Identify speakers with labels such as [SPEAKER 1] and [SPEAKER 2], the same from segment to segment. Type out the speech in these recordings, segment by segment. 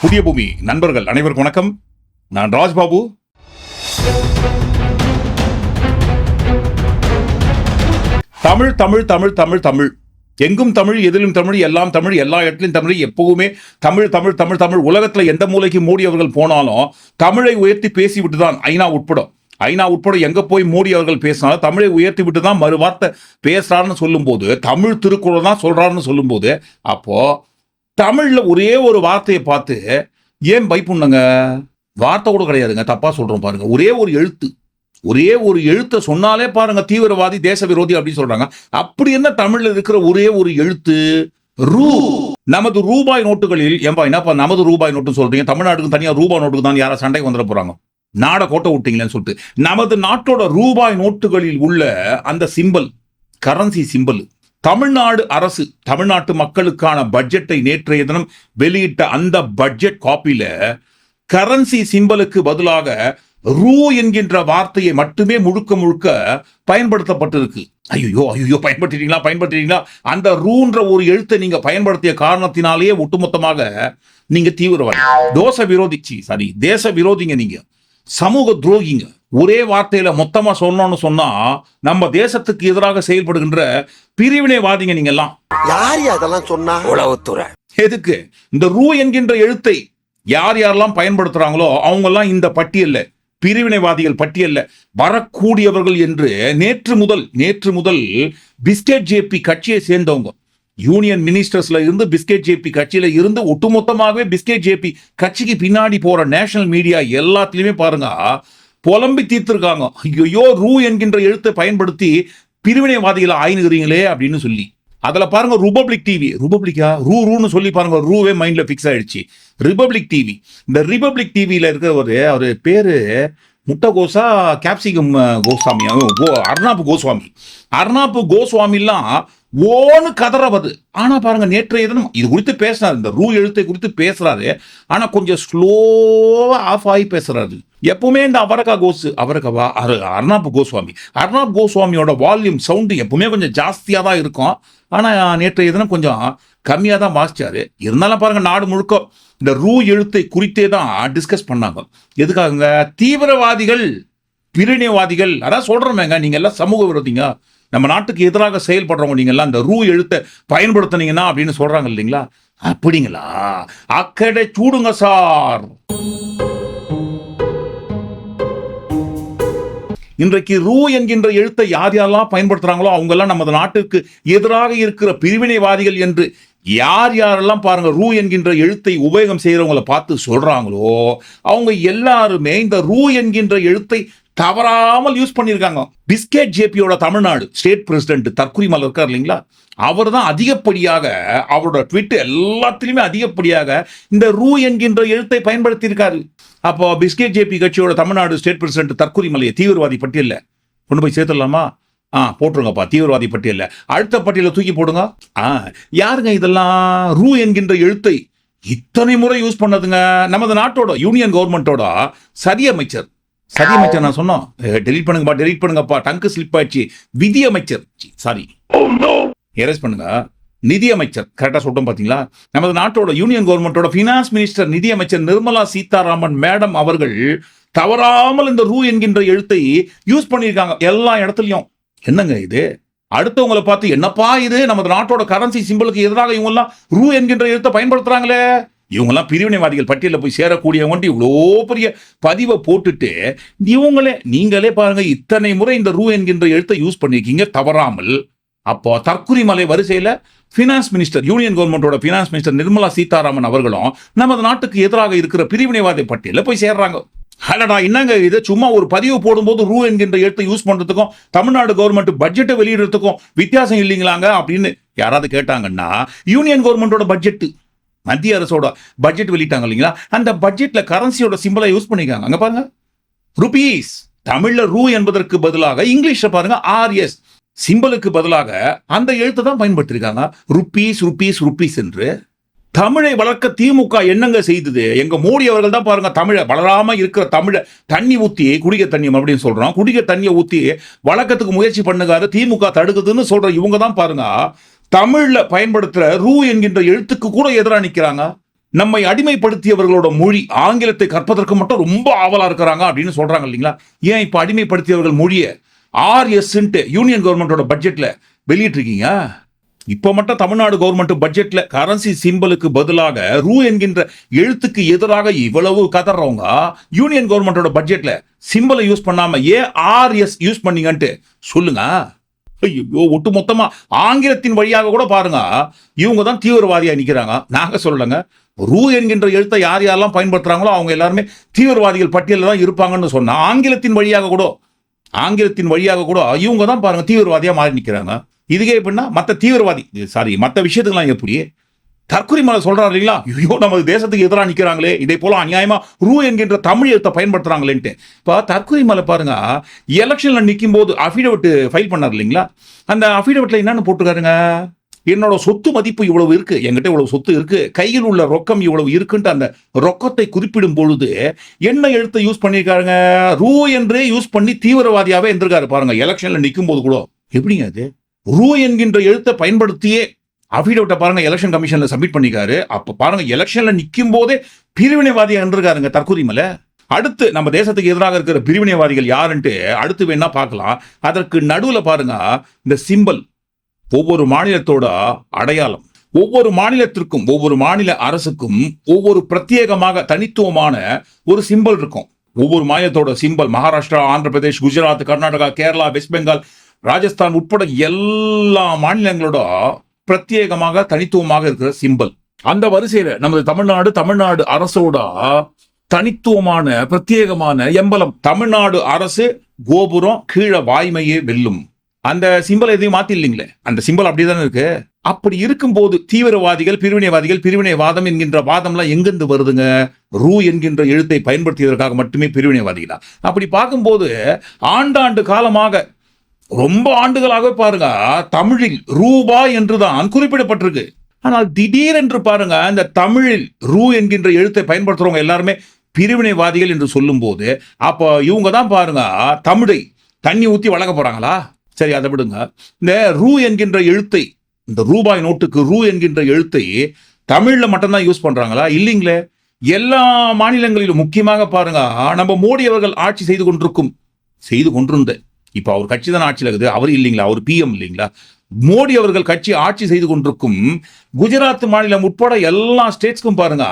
[SPEAKER 1] புதிய பூமி. நண்பர்கள் அனைவருக்கும் வணக்கம். நான் ராஜ்பாபு. தமிழ் தமிழ் தமிழ் தமிழ் தமிழ். எங்கும் தமிழ் எதிலும் தமிழ் எல்லாம் தமிழ் எல்லா இடத்துலையும் தமிழ் எப்பவுமே தமிழ் தமிழ் தமிழ் தமிழ். உலகத்தில் எந்த மூலைக்கு மோடி அவர்கள் போனாலும் தமிழை உயர்த்தி பேசிவிட்டு தான் ஐநா உட்பட ஐநா உட்பட எங்க போய் மோடி அவர்கள் பேசினாலும் தமிழை உயர்த்தி விட்டு தான் மறு வார்த்தை பேசுறாருன்னு சொல்லும்போது தமிழ் திருக்குறள் தான் சொல்றாருன்னு சொல்லும்போது அப்போ தமிழில் ஒரே ஒரு வார்த்தையை பார்த்து ஏன் பயப்புண்ணுங்க? வார்த்தை கூட கிடையாதுங்க. தப்பாக சொல்கிறோம் பாருங்க. ஒரே ஒரு எழுத்து. ஒரே ஒரு எழுத்தை சொன்னாலே பாருங்க தீவிரவாதி தேச விரோதி அப்படின்னு சொல்றாங்க. அப்படி என்ன தமிழ்ல இருக்கிற ஒரே ஒரு எழுத்து? ரூ. நமது ரூபாய் நோட்டுகளில் ஏன்பா என்னப்பா நமது ரூபாய் நோட்டு சொல்றீங்க? தமிழ்நாட்டுக்கு தனியா ரூபாய் நோட்டுக்கு தான் யாரா சண்டைக்கு வந்துட போறாங்க? நாடை கோட்டை விட்டீங்களேன்னு சொல்லிட்டு. நமது நாட்டோட ரூபாய் நோட்டுகளில் உள்ள அந்த சிம்பல் கரன்சி சிம்பல் தமிழ்நாடு அரசு தமிழ்நாட்டு மக்களுக்கான பட்ஜெட்டை நேற்றைய தினம் வெளியிட்ட அந்த பட்ஜெட் காப்பியில கரன்சி சிம்பலுக்கு பதிலாக ரூ என்கின்ற வார்த்தையை மட்டுமே முழுக்க முழுக்க பயன்படுத்தப்பட்டிருக்கு. ஐயோ ஐயோ பயன்படுத்திட்டீங்களா பயன்படுத்திட்டீங்களா? அந்த ரூன்ற ஒரு எழுத்தை நீங்க பயன்படுத்திய காரணத்தினாலேயே ஒட்டுமொத்தமாக நீங்க தீவிரவாதி. தோச விரோதி சாரி தேச விரோதிங்க நீங்க. சமூக துரோகிங்க. ஒரே வார்த்தையில மொத்தமா சொன்னோம்னு சொன்னா நம்ம தேசத்துக்கு எதிராக செயல்படுகின்ற பிரிவினைவாதிங்க நீங்க எல்லாம்
[SPEAKER 2] யார் அதெல்லாம் சொன்னா?
[SPEAKER 3] உளவுத்துறை.
[SPEAKER 1] எதுக்கு? இந்த ரூ என்கின்ற எழுத்தை யார் யாரெல்லாம் பயன்படுத்துறாங்களோ அவங்க எல்லாம் இந்த பட்டியல்ல பிரிவினைவாதிகள் பட்டியல்ல வரக்கூடியவர்கள் என்று நேற்று முதல் நேற்று முதல் பிஸ்கெட் ஜேபி கட்சியை சேர்ந்தவங்க. யூனியன் மினிஸ்டர்ஸ்ல இருந்து பிஸ்கெட் ஜேபி கட்சியில இருந்து ஒட்டுமொத்தமாகவே பிஸ்கெட் ஜேபி கட்சிக்கு பின்னாடி போற நேஷனல் மீடியா எல்லாத்துலயுமே பாருங்க புலம்பி தீர்த்திருக்காங்க. ஐயோ ரூ என்கின்ற எழுத்தை பயன்படுத்தி பிரிவினைவாதிகளை ஆயினுகிறீங்களே அப்படின்னு சொல்லி. அதுல பாருங்க ரிபப்ளிக் டிவி ரிபப்ளிக்கா ரூ ரூன்னு சொல்லி பாருங்க ரூவே மைண்ட்ல ஃபிக்ஸ் ஆயிடுச்சு. ரிபப்ளிக் டிவி இந்த ரிபப்ளிக் டிவியில இருக்கிறவர் அவர் பேரு முட்டைகோசா கேப்சிகம் கோஸ்வாமி. கோ அர்ணாப் கோஸ்வாமி. அர்ணாப் கோஸ்வாமிலாம் ஓன்னு கதறவது ஆனால் பாருங்கள் நேற்றைய தினம் இது குறித்து பேசுறாரு. இந்த ரூ எழுத்தை குறித்து பேசுறாரு. ஆனால் கொஞ்சம் ஸ்லோவாக ஆஃப் ஆகி பேசுறாரு. எப்பவுமே இந்த அவரகா கோசு அவரகவா அரு- அர்ணாப் கோஸ்வாமி. அர்ணாப் கோஸ்வாமியோட வால்யூம் சவுண்டு எப்பவுமே கொஞ்சம் ஜாஸ்தியாக தான் இருக்கும். ஆனால் நேற்றைய தினம் கொஞ்சம் கம்மியாக தான் வாசிச்சாரு. இருந்தாலும் பாருங்க நாடு முழுக்க இந்த ரூ எழுத்தை குறித்தே தான் டிஸ்கஸ் பண்ணாங்க. எதுக்காகங்க? தீவிரவாதிகள் பிரிணியவாதிகள் அதான் சொல்கிறோமேங்க நீங்கள் எல்லாம் சமூக விரோதிங்க. நம்ம நாட்டுக்கு எதிராக செயல்படுறவங்க நீங்கள்லாம் இந்த ரூ எழுத்தை பயன்படுத்துனீங்கன்னா அப்படின்னு சொல்கிறாங்க இல்லைங்களா? அப்படிங்களா? அக்கடை சூடுங்க சார். இன்றைக்கு ரூ என்கின்ற எழுத்தை யார் யாரெல்லாம் பயன்படுத்துறாங்களோ அவங்கெல்லாம் நமது நாட்டுக்கு எதிராக இருக்கிற பிரிவினைவாதிகள் என்று யார் யாரெல்லாம் பாருங்க ரூ என்கின்ற எழுத்தை உபயோகம் செய்கிறவங்கள பார்த்து சொல்றாங்களோ அவங்க எல்லாருமே இந்த ரூ என்கின்ற எழுத்தை தவறாமல் யூஸ் பண்ணியிருக்காங்க. பிஸ்கெட் ஜேபியோட தமிழ்நாடு ஸ்டேட் பிரசிடென்ட் தற்குறிமல் இருக்கார் இல்லைங்களா? அவர் தான் அதிகப்படியாக அவரோட ட்விட் எல்லாத்திலுமே அதிகப்படியாக இந்த ரூ என்கின்ற எழுத்தை பயன்படுத்தியிருக்காரு. அப்போ பிஸ்கெட் ஜேபி கட்சியோட தமிழ்நாடு ஸ்டேட் பிரசிடென்ட் தற்கொலை தீவிரவாதி பட்டியலில். கொண்டு போய் சேர்த்துடலாமா? ஆ போட்டுருங்கப்பா தீவிரவாதி பட்டியலில். அடுத்த பட்டியலில் தூக்கி போடுங்க. ஆ யாருங்க இதெல்லாம் ரூ என்கின்ற எழுத்தை இத்தனை முறை யூஸ் பண்ணதுங்க? நமது நாட்டோட யூனியன் கவர்மெண்ட்டோட சதி அமைச்சர் சதி அமைச்சர் நான் சொன்னோம். டெலிட் பண்ணுங்கப்பா டெலிட் பண்ணுங்கப்பா. டங்கு ஸ்லிப் ஆயிடுச்சு. விதி அமைச்சர் சாரி எரேஸ் பண்ணுங்க. நிதி அமைச்சர் கரெக்டா சொல்லிட்டோம் பாத்தீங்களா? நமது நாட்டோட யூனியன் கவர்மெண்டோட ஃபினான்ஸ் மினிஸ்டர் நிதி அமைச்சர் நிர்மலா சீதாராமன் மேடம் அவர்கள் தவறாமல் இந்த ரூ என்கின்ற எழுத்தை யூஸ் பண்ணியிருக்காங்க. எல்லா இடத்துலயும். என்னங்க இது? அடுத்தவங்களை பார்த்து என்னப்பா இது? நமது நாட்டோட கரன்சி சிம்பிளுக்கு எதிராக இவங்கெல்லாம் ரூ என்கின்ற எழுத்தை பயன்படுத்துறாங்களே. இவங்கெல்லாம் பிரிவினைவாதிகள் பட்டியலில் போய் சேரக்கூடியவங்க இவ்வளோ பெரிய பதிவை போட்டுட்டு இவங்களே நீங்களே பாருங்க இத்தனை முறை இந்த ரூ என்கின்ற எழுத்தை யூஸ் பண்ணியிருக்கீங்க தவறாமல். அப்போ தற்குறிமலை வரிசையில் ஃபினான்ஸ் மினிஸ்டர் யூனியன் கவர்மெண்டோட ஃபினான்ஸ் மினிஸ்டர் நிர்மலா சீதாராமன் அவர்களும் நமது நாட்டுக்கு எதிராக இருக்கிற பிரிவினைவாத பட்டியலில் போய் சேர்றாங்க. அடடா என்னங்க இது? சும்மா ஒரு பதிவு போடும்போது ரூ என்கின்ற எழுத்தை யூஸ் பண்ணுறதுக்கும் தமிழ்நாடு கவர்மெண்ட் பட்ஜெட்டை வெளியிடுறதுக்கும் வித்தியாசம் இல்லைங்களாங்க அப்படின்னு யாராவது கேட்டாங்கன்னா யூனியன் கவர்மெண்டோட பட்ஜெட்டு மத்திய அரசோட பட்ஜெட் வெளியிட்டாங்க இல்லைங்களா? அந்த பட்ஜெட்ல கரன்சியோட சிம்பிளை யூஸ் பண்ணிக்காங்க அங்க பாருங்க. ருபீஸ் தமிழ்ல ரூ என்பதற்கு பதிலாக இங்கிலீஷ்ல பாருங்க ஆர்எஸ் சிம்பிளுக்கு பதிலாக அந்த எழுத்தை தான் பயன்படுத்திருக்காங்க. ருப்பீஸ் ருப்பீஸ் ருப்பீஸ் என்று. தமிழை வளர்க்க திமுக என்னங்க செய்தது? எங்க மோடி அவர்கள் தான் பாருங்க தமிழை வளராம இருக்கிற தமிழை தண்ணி ஊத்தி குடிக்க தண்ணி அப்படின்னு சொல்றோம் குடிக்க தண்ணியை ஊத்தி வழக்கத்துக்கு முயற்சி பண்ணுகாரு திமுக தடுக்குதுன்னு சொல்ற இவங்க தான் பாருங்க. தமிழ்ல பயன்படுத்துற ரூ என்கின்ற எழுத்துக்கு கூட எதிராக நிற்கிறாங்க நம்மை அடிமைப்படுத்தியவர்களோட மொழி ஆங்கிலத்தை கற்பதற்கு மட்டும் ரொம்ப ஆவலா இருக்கிறாங்க அப்படின்னு சொல்றாங்க இல்லைங்களா? ஏன் இப்போ அடிமைப்படுத்தியவர்கள் மொழியை ஆர்எஸ்ன்ட்டு யூனியன் கவர்மெண்டோட பட்ஜெட்ல வெளியிட்டிருக்கீங்க? இப்போ மட்டும் தமிழ்நாடு கவர்மெண்ட் பட்ஜெட்ல கரன்சி சிம்பலுக்கு பதிலாக ரூ என்கின்ற எழுத்துக்கு எதிராக இவ்வளவு கதறவங்க யூனியன் கவர்மெண்டோட பட்ஜெட்ல சிம்பலை யூஸ் பண்ணாம ஏன் ஆர்எஸ் யூஸ் பண்ணீங்கன்ட்டு சொல்லுங்க. ஐயோ ஒட்டு மொத்தமா ஆங்கிலத்தின் வழியாக கூட பாருங்க. இவங்க தான் தீவிரவாதியா நிக்கிறாங்க. நாங்க சொல்லலைங்க. ரூ என்கின்ற எழுத்தை யார் யாரெல்லாம் பயன்படுத்துறாங்களோ அவங்க எல்லாருமே தீவிரவாதிகள் பட்டியலில் தான் இருப்பாங்கன்னு சொன்னா ஆங்கிலத்தின் வழியாக கூட ஆங்கிலத்தின் வழியாக கூட இவங்க தான் பாருங்க தீவிரவாதியா மாறி நிக்கிறாங்க. இதுக்கே எப்படின்னா மற்ற தீவிரவாதி சாரி மற்ற விஷயத்துக்கெல்லாம் எப்படி தற்கொலை மலை சொல்றாரு இல்லைங்களா? ஐயோ நமது தேசத்துக்கு எதிராக நிற்கிறாங்களே இதே போல அநியாயமா ரூ என்கின்ற தமிழ் எழுத்தை பயன்படுத்துறாங்களேன்ட்டு. இப்போ தற்கொலை மலை பாருங்க. எலெக்ஷன்ல நிற்கும் போது அஃபிடவிட் ஃபைல் பண்ணார் இல்லைங்களா? அந்த அஃபிடவிட்ல என்னன்னு போட்டுருக்காருங்க? என்னோட சொத்து மதிப்பு இவ்வளவு இருக்கு. என்கிட்ட இவ்வளவு சொத்து இருக்கு. கையில் உள்ள ரொக்கம் இவ்வளவு இருக்குன்ட்டு அந்த ரொக்கத்தை குறிப்பிடும் பொழுது என்ன எழுத்தை யூஸ் பண்ணியிருக்காருங்க? ரூ என்றே யூஸ் பண்ணி தீவிரவாதியாவே இருந்திருக்காரு பாருங்க. எலெக்ஷன்ல நிற்கும் போது கூட. எப்படிங்க அது? ரூ என்கின்ற எழுத்தை பயன்படுத்தியே அஃபிடவிட்டை பாருங்க எலெக்ஷன் கமிஷன்ல சப்மிட் பண்ணிக்காரு. அப்ப பாருங்க எலெக்ஷன்ல நிற்கும் போதே பிரிவினைவாதியா இருந்திருக்காருங்க தற்கொலை அடுத்து நம்ம தேசத்துக்கு எதிராக இருக்கிற பிரிவினைவாதிகள் யாருன்ட்டு அடுத்து வேணா பார்க்கலாம். அதற்கு நடுவில் பாருங்க இந்த சிம்பல் ஒவ்வொரு மாநிலத்தோட அடையாளம். ஒவ்வொரு மாநிலத்திற்கும் ஒவ்வொரு மாநில அரசுக்கும் ஒவ்வொரு பிரத்யேகமாக தனித்துவமான ஒரு சிம்பல் இருக்கும். ஒவ்வொரு மாநிலத்தோட சிம்பல் மகாராஷ்டிரா ஆந்திர பிரதேஷ் குஜராத் கர்நாடகா கேரளா வெஸ்ட் பெங்கால் ராஜஸ்தான் உட்பட எல்லா மாநிலங்களோட பிரத்யேகமாக தனித்துவமாக இருக்கிற சிம்பல் அந்த வரிசையில நமது தமிழ்நாடு தமிழ்நாடு அரசோட தனித்துவமான பிரத்யேகமான எம்பலம். தமிழ்நாடு அரசு கோபுரம் கீழே வாய்மையே வெல்லும். அந்த சிம்பல் எதையும் மாத்தி இல்லைங்களே அந்த சிம்பல் அப்படிதானே இருக்கு? அப்படி இருக்கும்போது தீவிரவாதிகள் பிரிவினைவாதிகள் பிரிவினைவாதம் என்கின்ற வாதம்லாம் எங்கிருந்து வருதுங்க? ரூ என்கின்ற எழுத்தை பயன்படுத்தியதற்காக மட்டுமே பிரிவினைவாதிகளா? அப்படி பார்க்கும்போது ஆண்டாண்டு காலமாக ரொம்ப ஆண்டுகளாக பாருங்க தமிழில் ரூபாய் என்றுதான் குறிப்பிடப்பட்டிருக்கு. ஆனால் திடீரென்று பாருங்க இந்த தமிழில் ரூ என்கின்ற எழுத்தை பயன்படுத்துறவங்க எல்லாருமே பிரிவினைவாதிகள் என்று சொல்லும்போது அப்போ இவங்க தான் பாருங்க தமிழை தண்ணி ஊற்றி வழங்க போறாங்களா? சரி அதை விடுங்க. இந்த ரூ என்கின்ற எழுத்தை இந்த ரூபாய் நோட்டுக்கு ரூ என்கின்ற எழுத்தை தமிழில் மட்டும்தான் யூஸ் பண்றாங்களா? இல்லைங்களே. எல்லா மாநிலங்களிலும் முக்கியமாக பாருங்க நம்ம மோடி அவர்கள் ஆட்சி செய்து கொண்டிருக்கும் செய்து கொண்டிருந்த இப்போ அவர் கட்சி தான் ஆட்சியில் இருக்குது. அவர் இல்லைங்களா? அவர் பிஎம் இல்லைங்களா? மோடி அவர்கள் கட்சி ஆட்சி செய்து கொண்டிருக்கும் குஜராத் மாநிலம் உட்பட எல்லா ஸ்டேட்ஸ்க்கும் பாருங்க.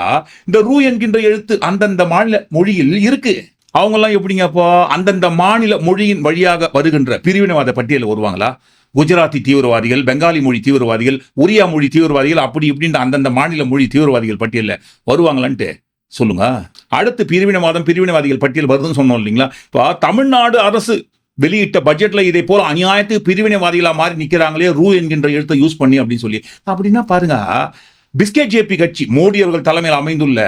[SPEAKER 1] இந்த ரூ என்கின்ற எழுத்து அந்தந்த மாநில மொழியில் இருக்கு. அவங்கெல்லாம் எப்படிங்கப்பா? எப்படிங்க அப்போ அந்தந்த மாநில மொழியின் வழியாக வருகின்ற பிரிவினைவாத பட்டியலில் வருவாங்களா குஜராத்தி தீவிரவாதிகள் பெங்காலி மொழி தீவிரவாதிகள் ஒரியா மொழி தீவிரவாதிகள் அப்படி இப்படின்ற அந்தந்த மாநில மொழி தீவிரவாதிகள் பட்டியலில் வருவாங்களான்ட்டு சொல்லுங்க. அடுத்து பிரிவினைவாதம் பிரிவினைவாதிகள் பட்டியல் வருதுன்னு சொன்னோம் இல்லைங்களா? இப்போ தமிழ்நாடு அரசு வெளியிட்ட பட்ஜெட்ல இதே போல அநியாயத்துக்கு பிரிவினைவாதிகளா மாறி நிக்கிறாங்களே ரூ என்கின்ற எழுத்தை யூஸ் பண்ணி அப்படின்னு சொல்லி. அப்படின்னா பாருங்க பிஸ்கெட் ஜேபி கட்சி மோடி அவர்கள் தலைமையில் அமைந்துள்ள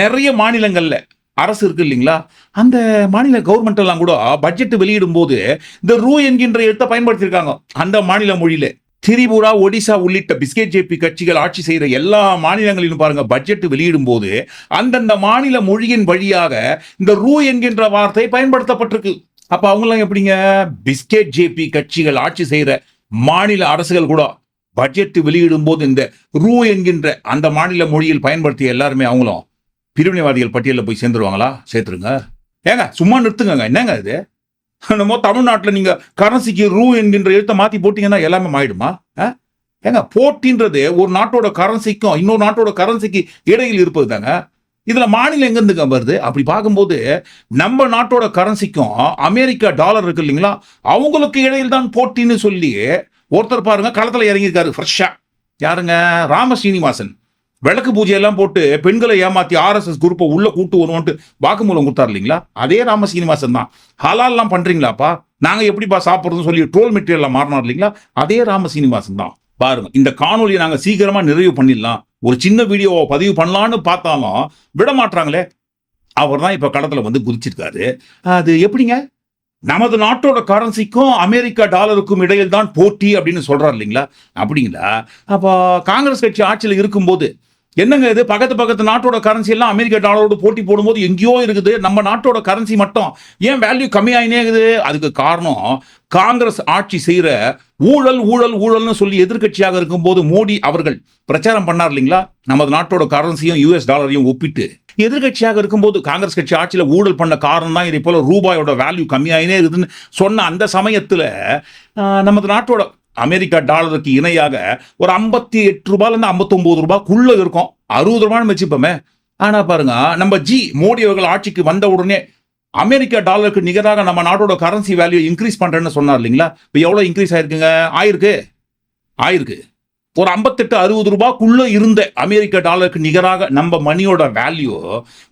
[SPEAKER 1] நிறைய மாநிலங்கள்ல அரசு இருக்கு இல்லைங்களா? அந்த மாநில கவர்மெண்ட் எல்லாம் கூட பட்ஜெட் வெளியிடும் போது இந்த ரூ என்கின்ற எழுத்தை பயன்படுத்தியிருக்காங்க. அந்த மாநில மொழியில. திரிபுரா ஒடிசா உள்ளிட்ட பிஸ்கெட் ஜேபி கட்சிகள் ஆட்சி செய்கிற எல்லா மாநிலங்களிலும் பாருங்க பட்ஜெட் வெளியிடும் போது அந்தந்த மாநில மொழியின் வழியாக இந்த ரூ என்கின்ற வார்த்தை பயன்படுத்தப்பட்டிருக்கு. அப்ப அவங்களாம் எப்படிங்க? பிஸ்கெட் ஜேபி கட்சிகள் ஆட்சி செய்யற மாநில அரசுகள் கூட பட்ஜெட் வெளியிடும் போது இந்த ரூ என்கின்ற அந்த மாநில மொழியில் பயன்படுத்திய எல்லாருமே அவங்களும் பிரிவினைவாதிகள் பட்டியலில் போய் சேர்ந்துருவாங்களா? சேர்த்துருங்க. ஏங்க சும்மா நிறுத்துங்க என்னங்க இது? நம்ம தமிழ்நாட்டில் நீங்க கரன்சிக்கு ரூ என்கின்ற எழுத்தை மாத்தி போட்டீங்கன்னா எல்லாமே மாறிடுமா? ஆ? ஏங்க போட்டின்றது ஒரு நாட்டோட கரன்சிக்கும் இன்னொரு நாட்டோட கரன்சிக்கு இடையில் இருப்பது தாங்க இதில் மாநிலம் எங்கேருந்து வருது? அப்படி பார்க்கும்போது நம்ம நாட்டோட கரன்சிக்கும் அமெரிக்கா டாலர் இருக்கு இல்லைங்களா? அவங்களுக்கு இடையில் தான் போட்டின்னு சொல்லி ஒருத்தர் பாருங்க களத்தில் இறங்கியிருக்காரு ஃப்ரெஷ்ஷா யாருங்க? ராம சீனிவாசன். விளக்கு பூஜை எல்லாம் போட்டு பெண்களை ஏமாத்தி ஆர்எஸ்எஸ் குரூப்பை உள்ள கூட்டு வருவோன்ட்டு வாக்குமூலம் கொடுத்தாரு இல்லைங்களா? அதே ராம சீனிவாசன் தான். ஹலால்லாம் பண்றீங்களாப்பா? நாங்கள் எப்படிப்பா சாப்பிட்றதுன்னு சொல்லி ட்ரோல் மெட்டீரியலாக மாறினார் இல்லைங்களா? அதே ராம சீனிவாசன் தான். பாருங்க இந்த காணொலியை நாங்கள் சீக்கிரமா நிறைவு பண்ணிடலாம். ஒரு சின்ன வீடியோவை பதிவு பண்ணலான்னு பார்த்தாலும் விட மாட்றாங்களே. அவர் தான் இப்போ கடத்தில் வந்து குதிச்சிருக்காரு. அது எப்படிங்க? நமது நாட்டோட கரன்சிக்கும் அமெரிக்கா டாலருக்கும் இடையில் தான் போட்டி அப்படின்னு சொல்றாரு இல்லைங்களா? அப்படிங்களா? அப்போ காங்கிரஸ் கட்சி ஆட்சியில் இருக்கும்போது என்னங்க இது? பக்கத்து பக்கத்து நாட்டோட கரன்சி எல்லாம் அமெரிக்க டாலரோட போட்டி போடும்போது எங்கேயோ இருக்குது. நம்ம நாட்டோட கரன்சி மட்டும். ஏன் வேல்யூ கம்மியாயினே இருக்குது? அதுக்கு காரணம் காங்கிரஸ் ஆட்சி செய்கிற ஊழல் ஊழல் ஊழல்னு சொல்லி எதிர்க்கட்சியாக இருக்கும்போது மோடி அவர்கள் பிரச்சாரம் பண்ணார் இல்லைங்களா? நமது நாட்டோட கரன்சியும் யூஎஸ் டாலரையும் ஒப்பிட்டு. எதிர்க்கட்சியாக இருக்கும்போது காங்கிரஸ் கட்சி ஆட்சியில் ஊழல் பண்ண காரணம் தான் இதை போல ரூபாயோட வேல்யூ கம்மியாயினே இருக்குதுன்னு சொன்ன அந்த சமயத்தில் நமது நாட்டோட அமெரிக்கா டாலருக்கு இணையாக ஒரு ஐம்பத்தி எட்டு ரூபாயிலிருந்து ஐம்பத்தொம்போது ரூபாய்க்குள்ளே இருக்கும். அறுபது ரூபான்னு வச்சுப்போமே. ஆனால் பாருங்க நம்ம ஜி மோடி அவர்கள் ஆட்சிக்கு வந்த உடனே அமெரிக்கா டாலருக்கு நிகராக நம்ம நாட்டோட கரன்சி வேல்யூ இன்க்ரீஸ் பண்ணுறேன்னு சொன்னார் இல்லைங்களா? இப்போ எவ்வளோ இன்க்ரீஸ் ஆயிருக்குங்க? ஆயிருக்கு. ஆயிருக்கு. ஒரு ஐம்பத்தெட்டு அறுபது ரூபாய்க்குள்ளே இருந்த அமெரிக்க டாலருக்கு நிகராக நம்ம மணியோட வேல்யூ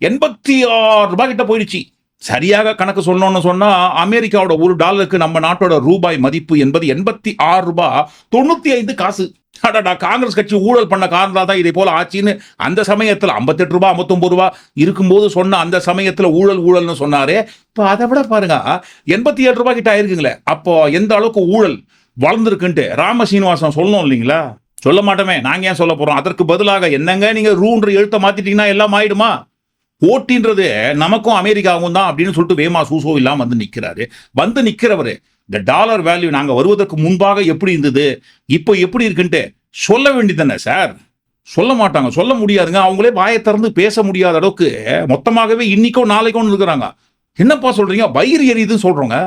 [SPEAKER 1] எண்பத்தி ஆறு ரூபாய் கிட்ட போயிடுச்சு. சரியாக கணக்கு சொல்லணும்னு சொன்னா அமெரிக்காவோட ஒரு டாலருக்கு நம்ம நாட்டோட ரூபாய் மதிப்பு என்பது எண்பத்தி ஆறு ரூபாய் தொண்ணூத்தி ஐந்து காசு. அடாடா காங்கிரஸ் கட்சி ஊழல் பண்ண காரணம் தான் இதே போல ஆச்சுன்னு அந்த சமயத்தில் ஐம்பத்தெட்டு ரூபாய் 59 ரூபாய் இருக்கும்போது சொன்ன அந்த சமயத்தில் ஊழல் ஊழல்னு சொன்னாரே. இப்போ அதை விட பாருங்க எண்பத்தி ஏழு ரூபாய் கிட்ட ஆயிருக்குங்களே. அப்போ எந்த அளவுக்கு ஊழல் வளர்ந்துருக்குன்ட்டு ராம சீனிவாசன் சொல்லணும் இல்லைங்களா? சொல்ல மாட்டோமே. நாங்க ஏன் சொல்ல போறோம்? அதற்கு பதிலாக என்னங்க நீங்க ரூன்ற எழுத்த மாத்திட்டீங்கன்னா எல்லாம் ஆயிடுமா? போட்டின்றது நமக்கும் அமெரிக்காவும் தான் அப்படின்னு சொல்லிட்டு வேமா சூசோ இல்லாமல் வந்து நிற்கிறாரு வந்து நிற்கிறவர் இந்த டாலர் வேல்யூ நாங்கள் வருவதற்கு முன்பாக எப்படி இருந்தது? இப்போ எப்படி இருக்குன்ட்டு சொல்ல வேண்டியதானே சார் சொல்ல மாட்டாங்க. சொல்ல முடியாதுங்க. அவங்களே வாயை திறந்து பேச முடியாத அளவுக்கு மொத்தமாகவே இன்னைக்கோ நாளைக்கோன்னு இருக்கிறாங்க. என்னப்பா சொல்றீங்க? வயிறு எரியுதுன்னு சொல்றோங்க.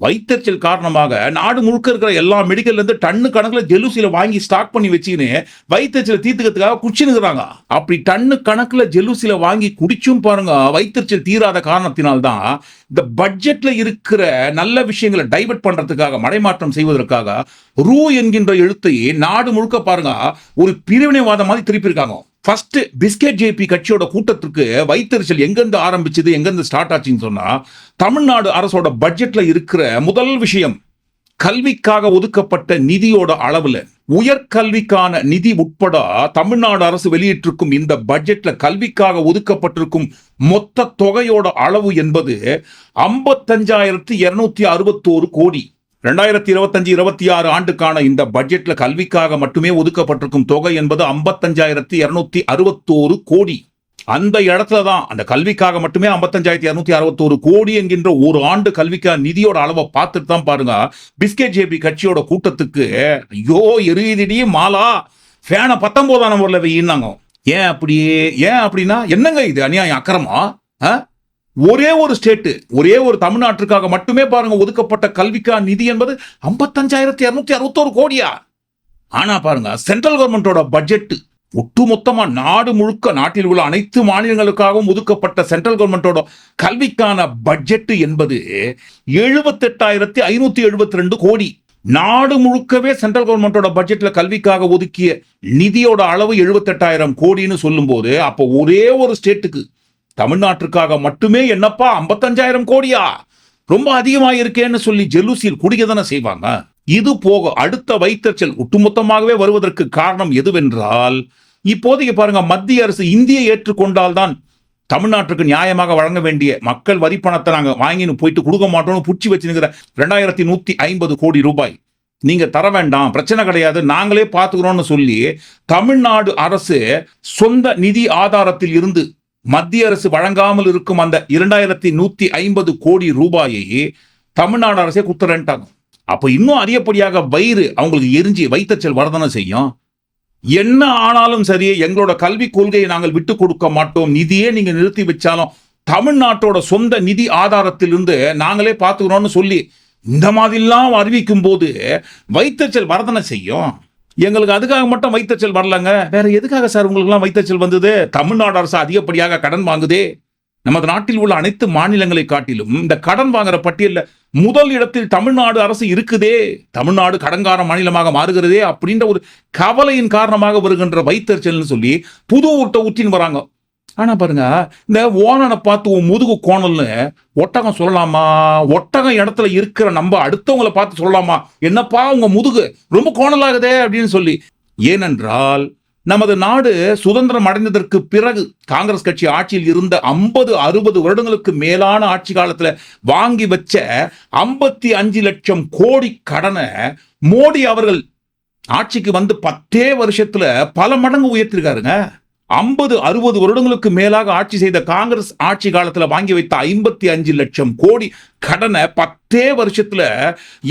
[SPEAKER 1] வைத்தறிச்சல் காரணமாக நாடு முழுக்க இருக்கிற எல்லா மெடிக்கல்ல இருந்து டன்னு கணக்குல ஜெலுசில வாங்கி ஸ்டாக் பண்ணி வச்சுக்கின்னு வயிற்றுச்சல் தீர்த்துக்கிறதுக்காக குடிச்சுனுக்குறாங்க அப்படி டன்னு கணக்குல ஜெலுசில வாங்கி குடிச்சும் பாருங்க வைத்தறிச்சல் தீராத காரணத்தினால்தான் இந்த பட்ஜெட்ல இருக்கிற நல்ல விஷயங்களை டைவர்ட் பண்றதுக்காக மடைமாற்றம் செய்வதற்காக ரூ என்கின்ற எழுத்தை நாடு முழுக்க பாருங்க ஒரு பிரிவினைவாதம் மாதிரி திருப்பி இருக்காங்க ஃபர்ஸ்ட் பிஸ்கெட் ஜேபி கட்சியோட கூட்டத்திற்கு வைத்தறிச்சல் எங்கேருந்து ஆரம்பிச்சது எங்கேருந்து ஸ்டார்ட் ஆச்சுன்னு சொன்னால் தமிழ்நாடு அரசோட பட்ஜெட்டில் இருக்கிற முதல் விஷயம் கல்விக்காக ஒதுக்கப்பட்ட நிதியோட அளவில் உயர்கல்விக்கான நிதி உட்பட தமிழ்நாடு அரசு வெளியிட்டிருக்கும் இந்த பட்ஜெட்ல கல்விக்காக ஒதுக்கப்பட்டிருக்கும் மொத்த தொகையோட அளவு என்பது ஐம்பத்தஞ்சாயிரத்தி இருநூத்தி அறுபத்தோரு கோடி. ரெண்டாயிரத்தி இருபத்தஞ்சு இருபத்தி ஆறு ஆண்டுக்கான இந்த பட்ஜெட்ல கல்விக்காக மட்டுமே ஒதுக்கப்பட்டிருக்கும் தொகை என்பது ஐம்பத்தஞ்சாயிரத்தி இருநூத்தி அறுபத்தோரு கோடி. அந்த இடத்துல தான் அந்த கல்விக்காக மட்டுமே ஐம்பத்தஞ்சாயிரத்தி இரநூத்தி அறுபத்தோரு கோடி என்கின்ற ஒரு ஆண்டு கல்விக்காக நிதியோட அளவை பார்த்துட்டு தான் பாருங்க. பிஸ்கெட் ஜேபி கட்சியோட கூட்டத்துக்கு ஐயோ எரியுதிடி மாலா ஃபேனை பத்தொன்பதாம் நம்பர்ல வெயின்னாங்க. ஏன் அப்படி ஏன் அப்படின்னா என்னங்க இது அநியாயம் அக்கிரமா? ஆ? ஒரே ஒரு ஸ்டேட்டு ஒரே ஒரு தமிழ்நாட்டிற்காக மட்டுமே பாருங்க ஒதுக்கப்பட்ட கல்விக்கா நிதி என்பது ஐம்பத்தஞ்சாயிரத்தி இரநூத்தி அறுபத்தோரு கோடியா. ஆனா பாருங்க சென்ட்ரல் கவர்மெண்டோட பட்ஜெட் ஒட்டுமொத்தமா நாடு முழுக்க நாட்டில் உள்ள அனைத்து மாநிலங்களுக்காகவும் ஒதுக்கப்பட்ட சென்ட்ரல் கவர்மெண்டோட கல்விக்கான பட்ஜெட் என்பது எழுபத்தெட்டாயிரத்தி ஐநூத்தி எழுபத்தி ரெண்டு கோடி. நாடு முழுக்கவே சென்ட்ரல் கவர்மெண்டோட பட்ஜெட்ல கல்விக்காக ஒதுக்கிய நிதியோட அளவு எழுபத்தெட்டாயிரம் கோடின்னு சொல்லும்போது அப்போ ஒரே ஒரு ஸ்டேட்டுக்கு தமிழ்நாட்டிற்காக மட்டுமே என்னப்பா ஐம்பத்தஞ்சாயிரம் கோடியா? ரொம்ப அதிகமாயிருக்கேன்னு சொல்லி ஜெலுசியில் குடிக்க தானே செய்வாங்க? இது போக அடுத்த வைத்தறிச்சல் ஒட்டுமொத்தமாகவே வருவதற்கு காரணம் எதுவென்றால் இப்போதைக்கு பாருங்க மத்திய அரசு இந்தியை ஏற்றுக்கொண்டால்தான் தமிழ்நாட்டுக்கு நியாயமாக வழங்க வேண்டிய மக்கள் வரி பணத்தை வாங்கின்னு போயிட்டு கொடுக்க மாட்டோம்னு பிடிச்சி வச்சுருக்கிற ரெண்டாயிரத்தி நூத்தி ஐம்பது கோடி ரூபாய். நீங்க தர வேண்டாம் பிரச்சனை கிடையாது நாங்களே பார்த்துக்கிறோம்னு சொல்லி தமிழ்நாடு அரசு சொந்த நிதி ஆதாரத்தில் இருந்து மத்திய அரசு வழங்காமல் இருக்கும் அந்த இரண்டாயிரத்தி நூத்தி ஐம்பது கோடி ரூபாயை தமிழ்நாடு அரசே குத்துறேன்ட்டாங்க. அப்போ இன்னும் அதிகப்படியாக வயிறு அவங்களுக்கு எரிஞ்சு வைத்தச்சல் வரதானே செய்யும்? என்ன ஆனாலும் சரி எங்களோட கல்விக் கொள்கையை நாங்கள் விட்டு கொடுக்க மாட்டோம். நிதியே நீங்க நிறுத்தி வச்சாலும் தமிழ்நாட்டோட சொந்த நிதி ஆதாரத்திலிருந்து நாங்களே பார்த்துக்கிறோம்னு சொல்லி இந்த மாதிரிலாம் அறிவிக்கும் போது வைத்தச்சல் வரதனை செய்யும்? எங்களுக்கு அதுக்காக மட்டும் வைத்தச்சல் வரலங்க. வேற எதுக்காக சார் உங்களுக்குலாம் வைத்தச்சல் வந்தது? தமிழ்நாடு அரசு அதிகப்படியாக கடன் வாங்குதே. நமது நாட்டில் உள்ள அனைத்து மாநிலங்களை காட்டிலும் இந்த கடன் வாங்குற பட்டியலில் முதல் இடத்தில் தமிழ்நாடு அரசு இருக்குதே. தமிழ்நாடு கடன்கார மாநிலமாக மாறுகிறதே அப்படின்ற ஒரு கவலையின் காரணமாக வருகின்ற வைத்தறிச்சல்னு சொல்லி புது ஊட்ட ஊற்றின்னு வராங்க. ஆனா பாருங்க இந்த ஓனனை பார்த்து உன் முதுகு கோணல்னு ஒட்டகம் சொல்லலாமா? ஒட்டகம் இடத்துல இருக்கிற நம்ம அடுத்தவங்களை பார்த்து சொல்லலாமா? என்னப்பா உங்க முதுகு? ரொம்ப கோணலாகுதே அப்படின்னு சொல்லி. ஏனென்றால் நமது நாடு சுதந்திரம் அடைந்ததற்கு பிறகு காங்கிரஸ் கட்சி ஆட்சியில் இருந்த ஐம்பது அறுபது வருடங்களுக்கு மேலான ஆட்சி காலத்துல வாங்கி வச்ச ஐம்பத்தி அஞ்சு லட்சம் கோடி கடனை மோடி அவர்கள் ஆட்சிக்கு வந்து பத்தே வருஷத்துல பல மடங்கு உயர்த்திருக்காருங்க. ஐம்பது அறுபது வருடங்களுக்கு மேலாக ஆட்சி செய்த காங்கிரஸ் ஆட்சி காலத்தில் வாங்கி வைத்த ஐம்பத்தி அஞ்சு லட்சம் கோடி கடனை பத்தே வருஷத்துல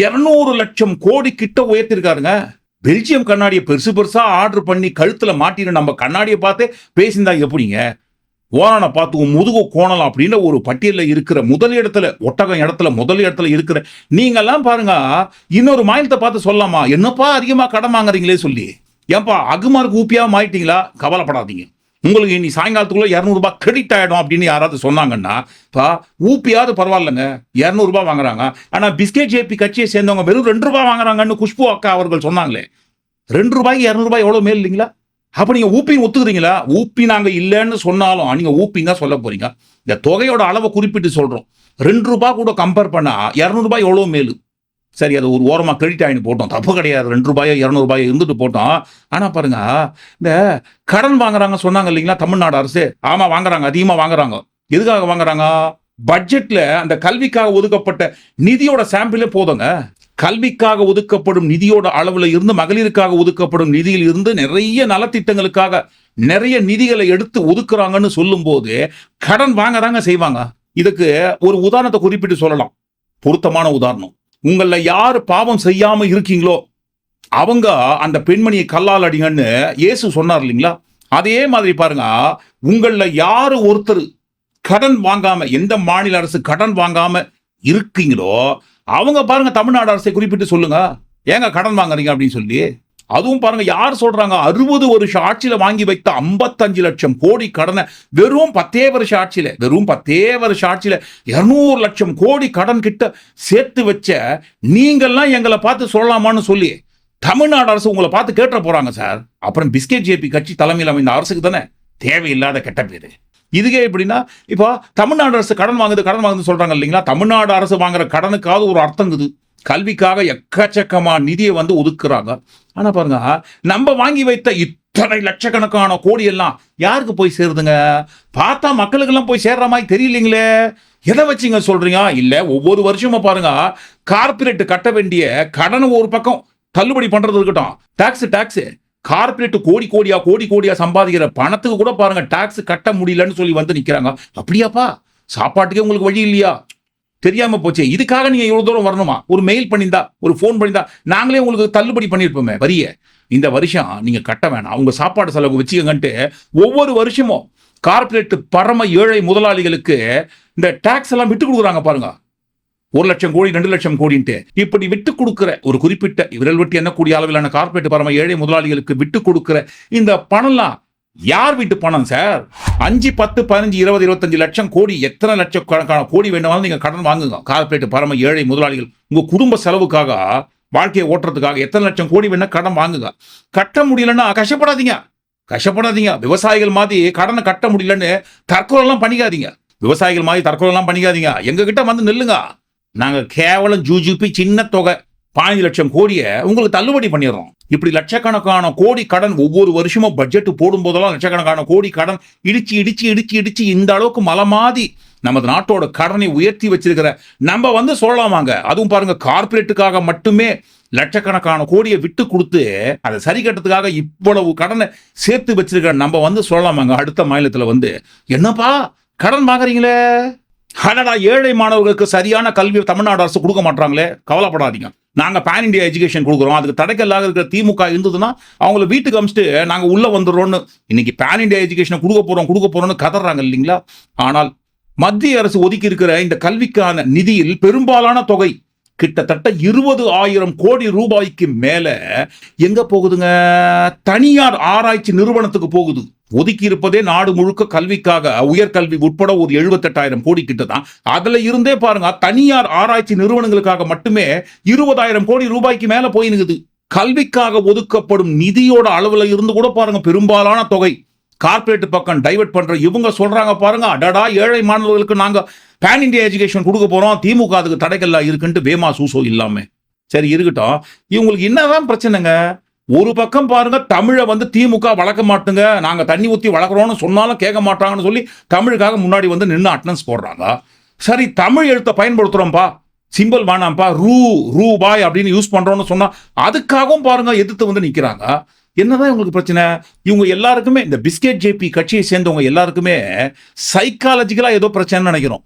[SPEAKER 1] இருநூறு லட்சம் கோடி கிட்ட உயர்த்திருக்காருங்க. பெல்ஜியம் கண்ணாடியை பெருசு பெருசா ஆர்டர் பண்ணி கழுத்துல மாட்டின்னு நம்ம கண்ணாடியை பார்த்தே பேசியிருந்தா எப்படிங்க? ஓரான பார்த்து முதுகு கோணலாம் அப்படின்னு ஒரு பட்டியலில் இருக்கிற முதல் இடத்துல ஒட்டகம் இடத்துல முதல் இடத்துல இருக்கிற நீங்கெல்லாம் பாருங்க இன்னொரு மாநிலத்தை பார்த்து சொல்லலாமா? என்னப்பா அதிகமாக கடன் வாங்குறீங்களே சொல்லி. ஏன்பா அகுமாருக்கு ஊப்பியாக மாறிட்டீங்களா கவலைப்படாதீங்க. உங்களுக்கு இனி சாயங்காலத்துக்குள்ளே இரநூறுபா கிரெடிட் ஆகிடும் அப்படின்னு யாராவது சொன்னாங்கன்னா இப்போ ஊப்பியாவது பரவாயில்லைங்க. இரநூறுபா வாங்குறாங்க. ஆனால் பிஸ்கெட் ஜேபி கட்சியை சேர்ந்தவங்க வெறும் ரெண்டு ரூபாய் வாங்குறாங்கன்னு குஷ்பு அக்கா அவர்கள் சொன்னாங்களே. ரெண்டு ரூபாய்க்கு இரநூறுபா எவ்வளோ மேல் இல்லைங்களா? அப்போ நீங்கள் ஊப்பின்னு ஒத்துக்கிறீங்களா? ஊப்பி நாங்கள் இல்லைன்னு சொன்னாலும் நீங்கள் ஊப்பின்னு தான் சொல்ல போகிறீங்க இந்த தொகையோட அளவை குறிப்பிட்டு சொல்கிறோம் ரெண்டு ரூபா கூட கம்பேர் பண்ணால் இரநூறுபா எவ்வளோ மேலு? சரி அது ஒரு ஓரமாக கிரெடிட் ஆகின்னு போட்டோம். தப்பு கிடையாது. ரெண்டு ரூபாயோ இரநூறுபாயோ இருந்துட்டு போட்டோம். ஆனால் பாருங்க இந்த கடன் வாங்குறாங்க சொன்னாங்க இல்லைங்களா தமிழ்நாடு அரசு? ஆமாம் வாங்குறாங்க. அதிகமாக வாங்குறாங்க. எதுக்காக வாங்குறாங்க? பட்ஜெட்ல அந்த கல்விக்காக ஒதுக்கப்பட்ட நிதியோட சாம்பிளே போதுங்க. கல்விக்காக ஒதுக்கப்படும் நிதியோட அளவுல இருந்து மகளிருக்காக ஒதுக்கப்படும் நிதியில் இருந்து நிறைய நலத்திட்டங்களுக்காக நிறைய நிதிகளை எடுத்து ஒதுக்குறாங்கன்னு சொல்லும்போது கடன் வாங்கதாங்க செய்வாங்க. இதுக்கு ஒரு உதாரணத்தை குறிப்பிட்டு சொல்லலாம். பொருத்தமான உதாரணம். உங்களில் யார் பாவம் செய்யாமல் இருக்கீங்களோ அவங்க அந்த பெண்மணியை கல்லால் அடிங்கன்னு இயேசு சொன்னார் இல்லைங்களா? அதே மாதிரி பாருங்க உங்களில் யார் ஒருத்தர் கடன் வாங்காம எந்த மாநில அரசு கடன் வாங்காம இருக்கீங்களோ அவங்க பாருங்க தமிழ்நாடு அரசை குறிப்பிட்டு சொல்லுங்க. ஏங்க கடன் வாங்குறீங்க அப்படின்னு சொல்லி? அதுவும் பாருங்க யார் சொல்றாங்க? அறுபது வருஷம் ஆட்சியில வாங்கி வைத்த ஐம்பத்தஞ்சு லட்சம் கோடி கடனை வெறும் பத்தே வருஷ ஆட்சியில வெறும் பத்தே வருஷம் ஆட்சியில இருநூறு லட்சம் கோடி கடன் கிட்ட சேர்த்து வச்ச நீங்கள்லாம் எங்களை பார்த்து சொல்லலாமான்னு சொல்லி தமிழ்நாடு அரசு உங்களை பார்த்து கேட்ட போறாங்க சார். அப்புறம் பிஸ்கெட் ஜேபி கட்சி தலைமையில் அமைந்த அரசுக்கு தானே தேவையில்லாத கெட்ட பேரு. இதுக்கே எப்படின்னா இப்போ தமிழ்நாடு அரசு கடன் வாங்குது கடன் வாங்குது சொல்றாங்க இல்லைங்களா? தமிழ்நாடு அரசு வாங்குற கடனுக்காவது ஒரு அர்த்தங்குது கல்விக்காக எக்கச்சக்கமா நிதியை வந்து ஒதுக்குறாங்க. ஆனா பாருங்க நம்ம வாங்கி வைத்த இத்தனை லட்சக்கணக்கான கோடி எல்லாம் யாருக்கு போய் சேருதுங்க? பார்த்தா மக்களுக்கெல்லாம் போய் சேர்ற மாதிரி தெரியலீங்களே. எதை வச்சுங்க சொல்றீங்க? இல்ல ஒவ்வொரு வருஷமும் பாருங்க கார்பரேட் கட்ட வேண்டிய கடன் ஒரு பக்கம் தள்ளுபடி பண்றது இருக்கட்டும். டாக்ஸ் டாக்ஸ் கார்பரேட் கோடி கோடியா கோடி கோடியா சம்பாதிக்கிற பணத்துக்கு கூட பாருங்க டாக்ஸ் கட்ட முடியலன்னு சொல்லி வந்து நிக்கிறாங்க. அப்படியாப்பா? சாப்பாட்டுக்கே உங்களுக்கு வழி இல்லையா? தெரியாம போச்சே. இதுக்காக நீங்க இவ்வளவு தூரம் வரணுமா? ஒரு மெயில் பண்ணியிருந்தா ஒரு ஃபோன் பண்ணியிருந்தா நாங்களே உங்களுக்கு தள்ளுபடி பண்ணியிருப்போமே வரிய. இந்த வருஷம் நீங்க கட்ட வேணாம். உங்க சாப்பாடு செலவு வச்சுக்கங்கன்ட்டு ஒவ்வொரு வருஷமும் கார்பரேட் பரம ஏழை முதலாளிகளுக்கு இந்த டாக்ஸ் எல்லாம் விட்டு கொடுக்குறாங்க பாருங்க. ஒரு லட்சம் கோடி ரெண்டு லட்சம் கோடின்ட்டு. இப்படி விட்டு கொடுக்குற ஒரு குறிப்பிட்ட விரல் வெட்டி எண்ணக்கூடிய அளவிலான கார்ப்பரேட் பரம ஏழை முதலாளிகளுக்கு விட்டு கொடுக்குற இந்த பணம்லாம் யார் வீட்டு பணம் சார்? அஞ்சு பத்து பதினஞ்சு இருபது இருபத்தஞ்சு லட்சம் கோடி எத்தனை லட்சம் கணக்கான கோடி வேண்டுமாலும் நீங்க கடன் வாங்குங்க. கார்பரேட் பரம ஏழை முதலாளிகள் உங்க குடும்ப செலவுக்காக வாழ்க்கையை ஓட்டுறதுக்காக எத்தனை லட்சம் கோடி வேணா கடன் வாங்குங்க. கட்ட முடியலன்னா கஷ்டப்படாதீங்க. கஷ்டப்படாதீங்க. விவசாயிகள் மாதிரி கடனை கட்ட முடியலன்னு தற்கொலைலாம் பண்ணிக்காதீங்க. விவசாயிகள் மாதிரி தற்கொலைலாம் பண்ணிக்காதீங்க. எங்ககிட்ட வந்து நில்லுங்க. நாங்கள் கேவலம் ஜூஜிபி சின்ன தொகை. பதினஞ்சு லட்சம் கோடியை உங்களுக்கு தள்ளுபடி பண்ணிடுறோம். இப்படி லட்சக்கணக்கான கோடி கடன் ஒவ்வொரு வருஷமும் பட்ஜெட் போடும் போதெல்லாம் லட்சக்கணக்கான கோடி கடன் இடிச்சு இடிச்சு இடிச்சு இடிச்சு இந்த அளவுக்கு மலமாதி நமது நாட்டோட கடனை உயர்த்தி வச்சிருக்கிற நம்ம வந்து சொல்லலாமாங்க அதுவும் பாருங்க கார்பரேட்டுக்காக மட்டுமே லட்சக்கணக்கான கோடியை விட்டு கொடுத்து அதை சரி கட்டுறதுக்காக இவ்வளவு கடனை சேர்த்து வச்சிருக்கிற நம்ம வந்து சொல்லலாமாங்க அடுத்த மாநிலத்தில் வந்து என்னப்பா? கடன் வாங்குறீங்களே? அடடா ஏழை மாணவர்களுக்கு சரியான கல்வி தமிழ்நாடு அரசு கொடுக்க மாட்டாங்களே கவலைப்படாதீங்க. நாங்கள் பேன் இண்டியா எஜுகேஷன் கொடுக்குறோம். அதுக்கு தடைக்கல்லாக இருக்கிற திமுக இருந்ததுன்னா அவங்கள வீட்டுக்கு அமிச்சிட்டு நாங்கள் உள்ளே வந்துடுறோன்னு இன்னைக்கு பேன் இண்டியா எஜுகேஷனை கொடுக்க போறோம் கொடுக்க போறோம்னு கதறாங்க இல்லைங்களா? ஆனால் மத்திய அரசு ஒதுக்கி இருக்கிற இந்த கல்விக்கான நிதியில் பெரும்பாலான தொகை கிட்டத்தட்ட இருபது ஆயிரம் கோடி ரூபாய்க்கு மேல எங்க போகுதுங்க? தனியார் ஆராய்ச்சி நிறுவனத்துக்கு போகுது. ஒதுக்கி இருப்பதே நாடு முழுக்க கல்விக்காக உயர்கல்வி உட்பட ஒரு எழுபத்தெட்டாயிரம் கோடி கிட்ட தான். அதுல இருந்தே பாருங்க தனியார் ஆராய்ச்சி நிறுவனங்களுக்காக மட்டுமே இருபதாயிரம் கோடி ரூபாய்க்கு மேல போயினுக்குது. கல்விக்காக ஒதுக்கப்படும் நிதியோட அளவுல இருந்து கூட பாருங்க பெரும்பாலான தொகை. கார்ப்பரேட் பக்கம் டைவர்ட் பண்ற இவங்க சொல்றாங்க பாருங்க அடடா ஏழை மாணவர்களுக்கு நாங்க பேன் இண்டியா எஜுகேஷன் கொடுக்க போகிறோம் திமுக அதுக்கு தடைக்கல்லா இருக்குன்ட்டு பேமா சூசோ இல்லாமல் சரி இருக்கட்டும். இவங்களுக்கு என்னதான் பிரச்சனைங்க? ஒரு பக்கம் பாருங்க தமிழை வந்து திமுக வளர்க்க மாட்டுங்க. நாங்கள் தண்ணி ஊற்றி வளர்க்குறோம்னு சொன்னாலும் கேட்க மாட்டாங்கன்னு சொல்லி தமிழுக்காக முன்னாடி வந்து நின்று அட்டனன்ஸ் போடுறாங்க. சரி தமிழ் எழுத்தை பயன்படுத்துகிறோம்ப்பா சிம்பிள் வேணாம்ப்பா ரூ ரூபாய் அப்படின்னு யூஸ் பண்ணுறோன்னு சொன்னால் அதுக்காகவும் பாருங்க எதிர்த்து வந்து நிற்கிறாங்க என்னதான் இவங்களுக்கு பிரச்சனை? இவங்க எல்லாருக்குமே இந்த பிஸ்கெட் ஜேபி கட்சியை சேர்ந்தவங்க எல்லாருக்குமே சைக்காலஜிக்கலாக ஏதோ பிரச்சனைன்னு நினைக்கிறோம்.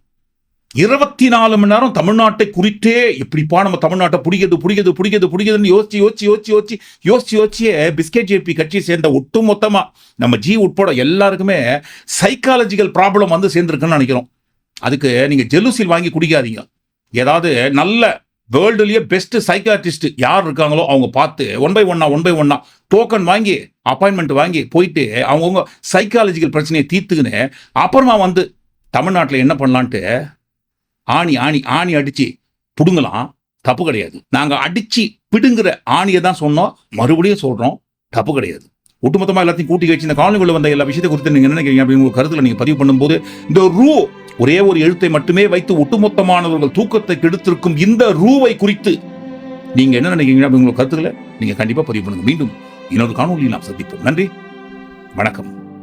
[SPEAKER 1] இருபத்தி நாலு மணி நேரம் தமிழ்நாட்டை குறித்தே எப்படிப்பா நம்ம தமிழ்நாட்டை பிடிக்கிறது பிடிக்கிறது பிடிக்கிறது பிடிக்கிறதுன்னு யோசிச்சு யோசிச்சு யோசிச்சு யோசிச்சு யோசிச்சு யோசிச்சு பிஸ்கெட் ஜேபி கட்சியை சேர்ந்த ஒட்டு மொத்தமாக நம்ம ஜி உட்பட எல்லாருக்குமே சைக்காலஜிக்கல் ப்ராப்ளம் வந்து சேர்ந்துருக்குன்னு நினைக்கிறோம். அதுக்கு நீங்கள் ஜெலுசில் வாங்கி குடிக்காதீங்க. ஏதாவது நல்ல வேர்ல்டுலேயே பெஸ்ட்டு சைக்காட்ரிஸ்ட் யார் இருக்காங்களோ அவங்க பார்த்து ஒன் பை ஒன்னா ஒன் பை ஒன்னா டோக்கன் வாங்கி அப்பாயின்மெண்ட் வாங்கி போயிட்டு அவங்கவுங்க சைக்காலஜிக்கல் பிரச்சனையை தீர்த்துக்கின்னு அப்புறமா வந்து தமிழ்நாட்டில் என்ன பண்ணலான்ட்டு ஆணி ஆணி ஆணி அடிச்சு பிடுங்கலாம். தப்பு கிடையாது. நாங்கள் அடிச்சு பிடுங்குற ஆணியை தான் சொன்னோம். மறுபடியும் சொல்கிறோம் தப்பு கிடையாது. ஒட்டுமொத்தமாக எல்லாத்தையும் கூட்டி வச்சு இந்த காலனிக்குள்ள வந்த எல்லா விஷயத்தை குறித்து நீங்கள் என்ன நினைக்கிறீங்க அப்படின்னு உங்கள் கருத்தில் நீங்கள் பதிவு பண்ணும்போது இந்த ரூ ஒரே ஒரு எழுத்தை மட்டுமே வைத்து ஒட்டுமொத்தமானவர்கள் தூக்கத்தை கெடுத்திருக்கும் இந்த ரூவை குறித்து நீங்கள் என்ன நினைக்கிறீங்க அப்படின்னு உங்க கருத்துக்களை நீங்கள் கண்டிப்பாக பதிவு பண்ணுங்க. மீண்டும் இன்னொரு காணொலியில் நாம் சந்திப்போம். நன்றி. வணக்கம்.